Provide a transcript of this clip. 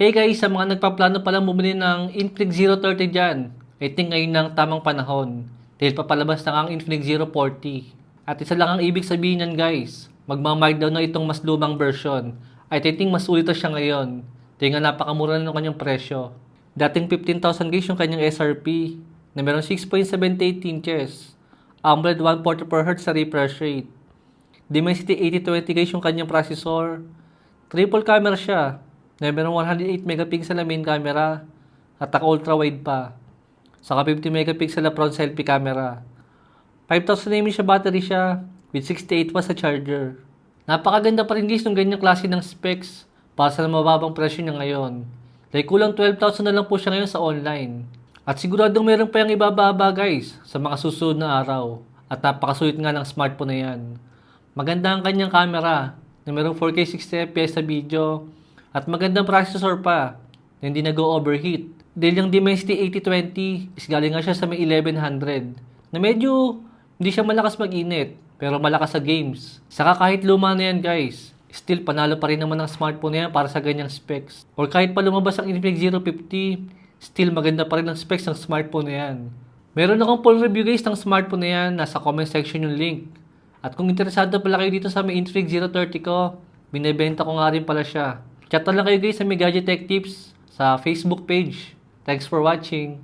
Hey guys, sa mga nagpaplano palang bumili ng Infinix 030 dyan, I think ngayon ang tamang panahon. Dahil papalabas na ang Infinix 040. At isa lang ang ibig sabihin yan guys, magmamarkdown na itong mas lumang version. I think mas ulit na siya ngayon. Dahil nga napakamura na ng kanyang presyo. Dating 15,000 guys yung kanyang SRP na meron 6.78 inches. AMOLED 144Hz sa refresh rate. Dimensity 8020 guys yung kanyang processor. Triple camera siya. Na meron 108 megapixel na main camera. At naka ultra wide pa. Saka 50 megapixel na front selfie camera. 5,000 mAh siya battery siya. With 68 watts sa charger. Napakaganda pa rin guys ng ganyang klase ng specs. Para sa mababang presyo niya ngayon. Like kulang 12,000 na lang po siya ngayon sa online. At siguradong meron pa yung ibababa guys sa mga susunod na araw. At napakasulit nga ng smartphone na yan. Maganda ang kanyang camera na merong 4K 60fps sa video. At magandang processor pa na hindi nag-overheat. Dahil yung Dimensity 8020 is galing nga siya sa may 1100 na medyo hindi siya malakas mag-init pero malakas sa games. Saka kahit luma na yan guys, still panalo pa rin naman ang smartphone na yan para sa ganyang specs. Or kahit pa lumabas ang Infinix 050, still maganda pa rin ang specs ng smartphone na yan. Meron akong full review guys ng smartphone na yan, nasa comment section yung link. At kung interesado pala kayo dito sa may Infinix 030 ko, binibenta ko nga rin pala siya. Chat lang kayo guys sa Gadget Tech Tips sa Facebook page. Thanks for watching.